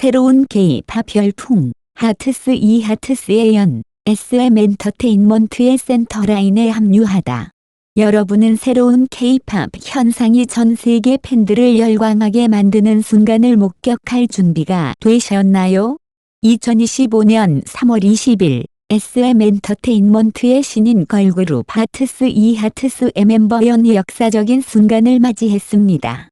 새로운 K-팝 열풍 하트스 이 하트스의 연 SM 엔터테인먼트의 센터라인에 합류하다. 여러분은 새로운 K-팝 현상이 전 세계 팬들을 열광하게 만드는 순간을 목격할 준비가 되셨나요? 2025년 3월 20일 SM 엔터테인먼트의 신인 걸그룹 하트스 이 하트스의 멤버 연이 역사적인 순간을 맞이했습니다.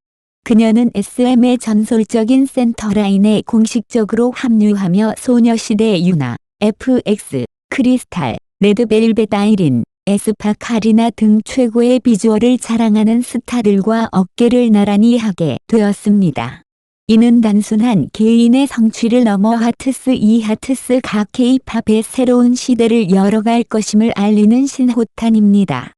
그녀는 SM의 전설적인 센터라인에 공식적으로 합류하며 소녀시대 유나, FX, 크리스탈, 레드벨벳 아이린, 에스파 카리나 등 최고의 비주얼을 자랑하는 스타들과 어깨를 나란히 하게 되었습니다. 이는 단순한 개인의 성취를 넘어 하트스 이 하트스 각 K-팝의 새로운 시대를 열어갈 것임을 알리는 신호탄입니다.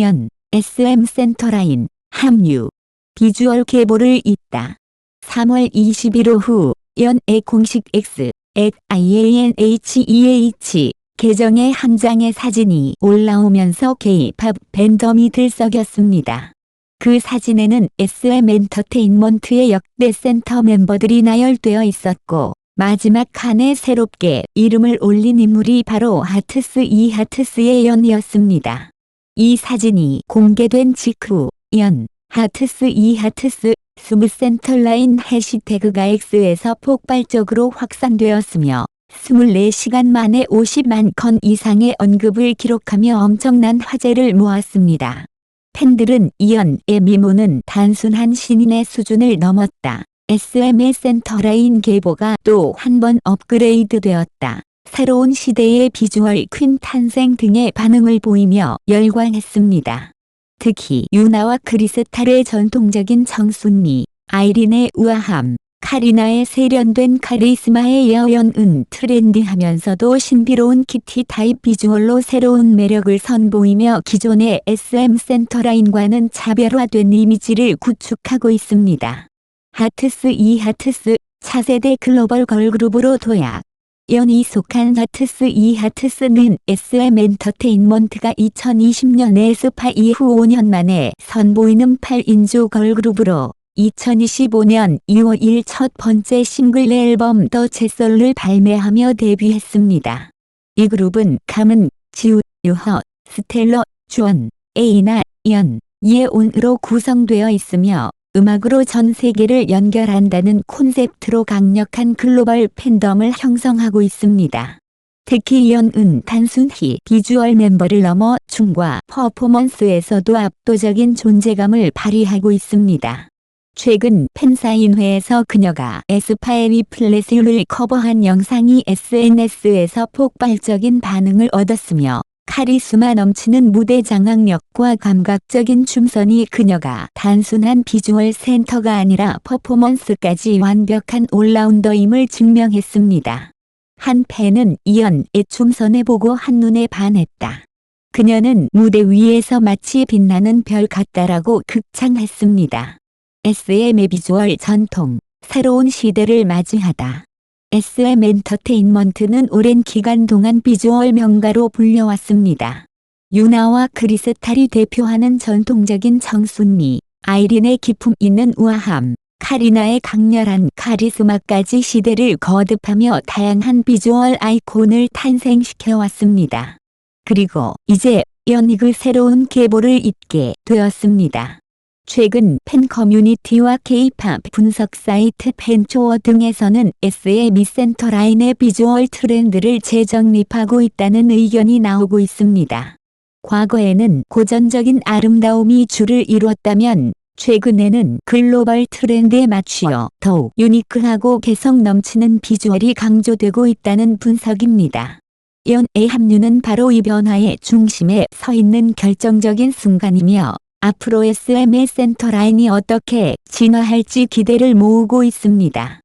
연, SM 센터라인, 합류, 비주얼 계보를 잇다. 3월 20일 오후 연의 공식 X, at IANHEH 계정에 한 장의 사진이 올라오면서 K-팝 팬덤이 들썩였습니다. 그 사진에는 SM 엔터테인먼트의 역대 센터 멤버들이 나열되어 있었고 마지막 칸에 새롭게 이름을 올린 인물이 바로 하트스 이 하트스의 연이었습니다. 이 사진이 공개된 직후 연 하트스 이 하트스 스무 센터라인 해시태그가 X에서 폭발적으로 확산되었으며 24시간 만에 50만 건 이상의 언급을 기록하며 엄청난 화제를 모았습니다. 팬들은 이연의 미모는 단순한 신인의 수준을 넘었다. SM의 센터라인 계보가 또 한 번 업그레이드 되었다. 새로운 시대의 비주얼 퀸 탄생 등의 반응을 보이며 열광했습니다. 특히 유나와 크리스탈의 전통적인 청순미, 아이린의 우아함, 카리나의 세련된 카리스마에 여연은 트렌디하면서도 신비로운 키티 타입 비주얼로 새로운 매력을 선보이며 기존의 SM 센터라인과는 차별화된 이미지를 구축하고 있습니다. 하트스 이 하트스 차세대 글로벌 걸그룹으로 도약 연이 속한 하트스 이 하트스는 SM 엔터테인먼트가 2020년에 스파 이후 5년 만에 선보이는 8인조 걸그룹으로 2025년 2월 1일 첫 번째 싱글 앨범 더 제솔을 발매하며 데뷔했습니다. 이 그룹은 카문, 지우, 유허, 스텔러, 주원, 에이나, 연, 예온으로 구성되어 있으며 음악으로 전 세계를 연결한다는 콘셉트로 강력한 글로벌 팬덤을 형성하고 있습니다. 특히 연은 단순히 비주얼 멤버를 넘어 춤과 퍼포먼스에서도 압도적인 존재감을 발휘하고 있습니다. 최근 팬사인회에서 그녀가 에스파의 위플래스를 커버한 영상이 SNS에서 폭발적인 반응을 얻었으며 카리스마 넘치는 무대 장악력과 감각적인 춤선이 그녀가 단순한 비주얼 센터가 아니라 퍼포먼스까지 완벽한 올라운더임을 증명했습니다. 한 팬은 이연의 춤선에 보고 한눈에 반했다. 그녀는 무대 위에서 마치 빛나는 별 같다라고 극찬했습니다. SM의 비주얼 전통, 새로운 시대를 맞이하다. SM 엔터테인먼트는 오랜 기간 동안 비주얼 명가로 불려왔습니다. 유나와 크리스탈이 대표하는 전통적인 청순미, 아이린의 기품 있는 우아함, 카리나의 강렬한 카리스마까지 시대를 거듭하며 다양한 비주얼 아이콘을 탄생시켜왔습니다. 그리고 이제 그 새로운 계보를 잇게 되었습니다. 최근 팬 커뮤니티와 K-팝 분석 사이트 팬초어 등에서는 SM 센터 라인의 비주얼 트렌드를 재정립하고 있다는 의견이 나오고 있습니다. 과거에는 고전적인 아름다움이 주를 이뤘다면 최근에는 글로벌 트렌드에 맞추어 더욱 유니크하고 개성 넘치는 비주얼이 강조되고 있다는 분석입니다. 연의 합류는 바로 이 변화의 중심에 서 있는 결정적인 순간이며 앞으로 SM의 센터 라인이 어떻게 진화할지 기대를 모으고 있습니다.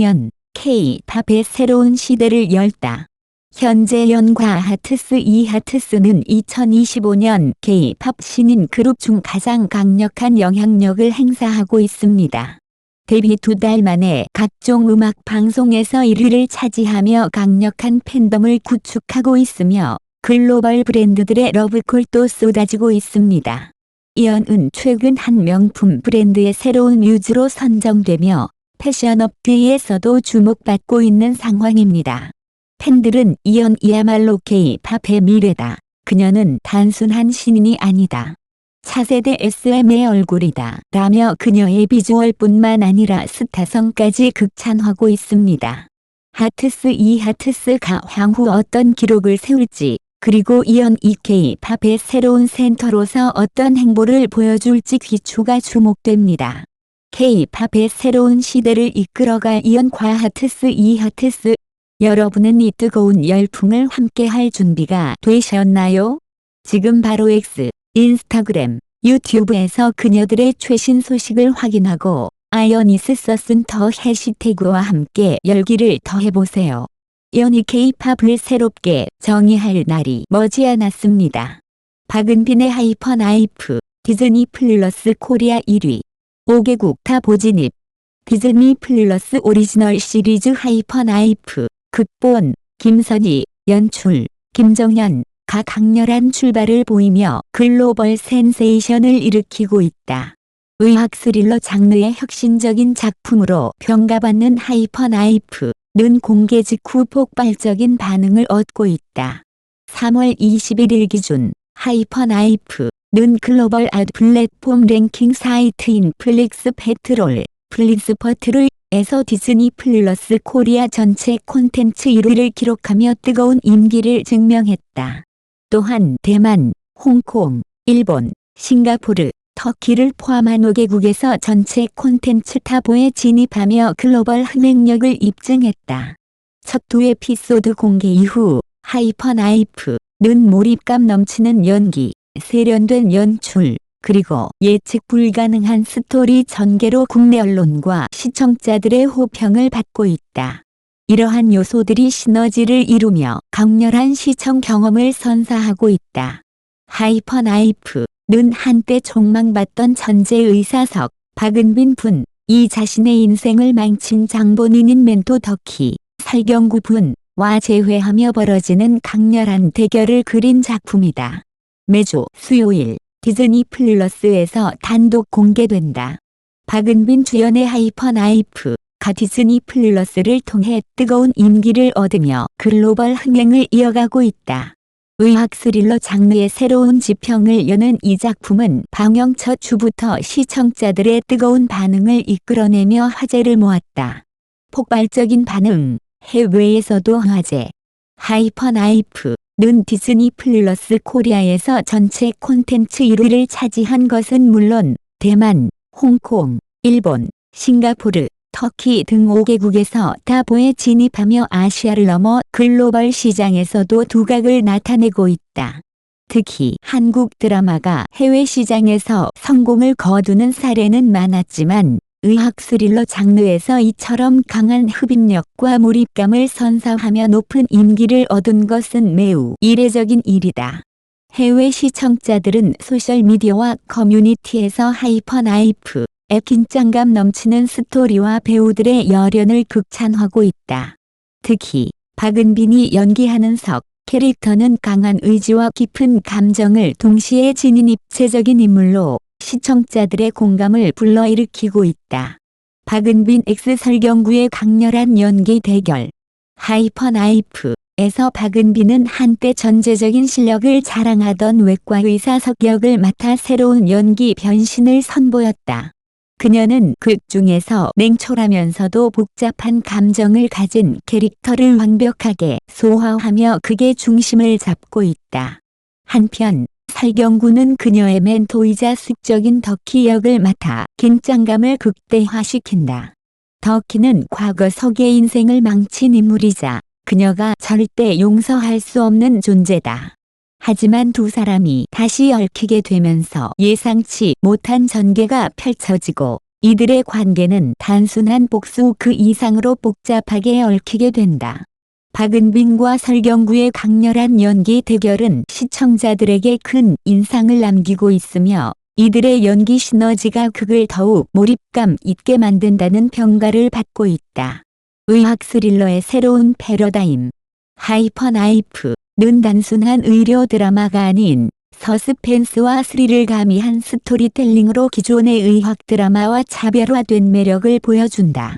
연, K-팝의 새로운 시대를 열다. 현재 연과 하트스 이 하트스는 2025년 K-팝 신인 그룹 중 가장 강력한 영향력을 행사하고 있습니다. 데뷔 두 달 만에 각종 음악 방송에서 1위를 차지하며 강력한 팬덤을 구축하고 있으며 글로벌 브랜드들의 러브콜도 쏟아지고 있습니다. 이연은 최근 한 명품 브랜드의 새로운 뮤즈로 선정되며 패션 업계에서도 주목받고 있는 상황입니다. 팬들은 이연 이야말로 K-팝의 미래다. 그녀는 단순한 신인이 아니다. 차세대 SM의 얼굴이다. 라며 그녀의 비주얼뿐만 아니라 스타성까지 극찬하고 있습니다. 하트스 이 하트스가 향후 어떤 기록을 세울지 그리고 이연 EK 팝의 새로운 센터로서 어떤 행보를 보여줄지 귀추가 주목됩니다. K-팝의 새로운 시대를 이끌어갈 이연 과 하트스 이 하트스 여러분은 이 뜨거운 열풍을 함께할 준비가 되셨나요? 지금 바로 X, 인스타그램, 유튜브에서 그녀들의 최신 소식을 확인하고 써쓴 더 해시태그와 함께 열기를 더해보세요. 연이 K-팝을 새롭게 정의할 날이 머지않았습니다. 박은빈의 하이퍼 나이프, 디즈니 플러스 코리아 1위, 5개국 다 보진입, 디즈니 플러스 오리지널 시리즈 하이퍼 나이프, 극본, 김선희, 연출, 김정현, 각 강렬한 출발을 보이며 글로벌 센세이션을 일으키고 있다. 의학 스릴러 장르의 혁신적인 작품으로 평가받는 하이퍼 나이프 는 공개 직후 폭발적인 반응을 얻고 있다. 3월 21일 기준 하이퍼 나이프는 글로벌 아드 플랫폼 랭킹 사이트인 플릭스 페트롤, 플릭스 퍼트롤 에서 디즈니 플러스 코리아 전체 콘텐츠 1위를 기록하며 뜨거운 임기를 증명했다. 또한 대만, 홍콩, 일본, 싱가포르, 터키를 포함한 5개국에서 전체 콘텐츠 탑5에 진입하며 글로벌 흥행력을 입증했다. 첫 두 에피소드 공개 이후 하이퍼 나이프 는 몰입감 넘치는 연기, 세련된 연출, 그리고 예측 불가능한 스토리 전개로 국내 언론과 시청자들의 호평을 받고 있다. 이러한 요소들이 시너지를 이루며 강렬한 시청 경험을 선사하고 있다. 하이퍼 나이프 는 한때 촉망받던 천재 의사석 박은빈 분, 이 자신의 인생을 망친 장본인인 멘토 덕희, 설경구 분 와 재회하며 벌어지는 강렬한 대결을 그린 작품이다. 매주 수요일 디즈니 플러스에서 단독 공개된다. 박은빈 주연의 하이퍼 나이프, 가 디즈니 플러스를 통해 뜨거운 인기를 얻으며 글로벌 흥행을 이어가고 있다. 의학 스릴러 장르의 새로운 지평을 여는 이 작품은 방영 첫 주부터 시청자들의 뜨거운 반응을 이끌어내며 화제를 모았다. 폭발적인 반응, 해외에서도 화제. 하이퍼 나이프 는 디즈니 플러스 코리아에서 전체 콘텐츠 1위를 차지한 것은 물론 대만, 홍콩, 일본, 싱가포르, 터키 등 5개국에서 다보에 진입하며 아시아를 넘어 글로벌 시장에서도 두각을 나타내고 있다. 특히 한국 드라마가 해외 시장에서 성공을 거두는 사례는 많았지만 의학 스릴러 장르에서 이처럼 강한 흡입력과 몰입감을 선사하며 높은 인기를 얻은 것은 매우 이례적인 일이다. 해외 시청자들은 소셜미디어와 커뮤니티에서 하이퍼 나이프, 의 긴장감 넘치는 스토리와 배우들의 열연을 극찬하고 있다. 특히 박은빈이 연기하는 석 캐릭터는 강한 의지와 깊은 감정을 동시에 지닌 입체적인 인물로 시청자들의 공감을 불러일으키고 있다. 박은빈 X 설경구의 강렬한 연기 대결 하이퍼 나이프에서 박은빈은 한때 전제적인 실력을 자랑하던 외과 의사 석역을 맡아 새로운 연기 변신을 선보였다. 그녀는 극 중에서 냉철하면서도 복잡한 감정을 가진 캐릭터를 완벽하게 소화하며 극의 중심을 잡고 있다. 한편 설경구는 그녀의 멘토이자 숙적인 덕희 역을 맡아 긴장감을 극대화시킨다. 덕희는 과거 석의 인생을 망친 인물이자 그녀가 절대 용서할 수 없는 존재다. 하지만 두 사람이 다시 얽히게 되면서 예상치 못한 전개가 펼쳐지고 이들의 관계는 단순한 복수 그 이상으로 복잡하게 얽히게 된다. 박은빈과 설경구의 강렬한 연기 대결은 시청자들에게 큰 인상을 남기고 있으며 이들의 연기 시너지가 극을 더욱 몰입감 있게 만든다는 평가를 받고 있다. 의학 스릴러의 새로운 패러다임 하이퍼 나이프 는 단순한 의료 드라마가 아닌 서스펜스와 스릴을 가미한 스토리텔링으로 기존의 의학 드라마와 차별화된 매력을 보여준다.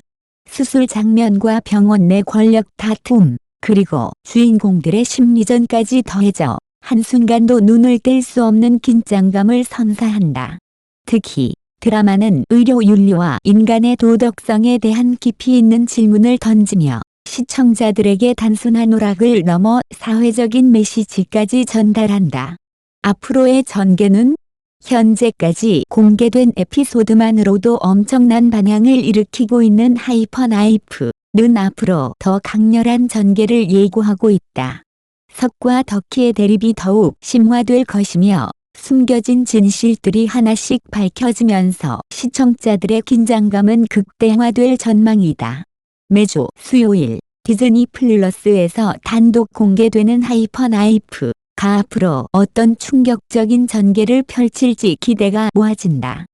수술 장면과 병원 내 권력 다툼, 그리고 주인공들의 심리전까지 더해져 한순간도 눈을 뗄 수 없는 긴장감을 선사한다. 특히 드라마는 의료 윤리와 인간의 도덕성에 대한 깊이 있는 질문을 던지며 시청자들에게 단순한 오락을 넘어 사회적인 메시지까지 전달한다. 앞으로의 전개는 현재까지 공개된 에피소드만으로도 엄청난 반향을 일으키고 있는 하이퍼 나이프는 앞으로 더 강렬한 전개를 예고하고 있다. 석과 덕희의 대립이 더욱 심화될 것이며 숨겨진 진실들이 하나씩 밝혀지면서 시청자들의 긴장감은 극대화될 전망이다. 매주 수요일 디즈니 플러스에서 단독 공개되는 하이퍼 나이프가 앞으로 어떤 충격적인 전개를 펼칠지 기대가 모아진다.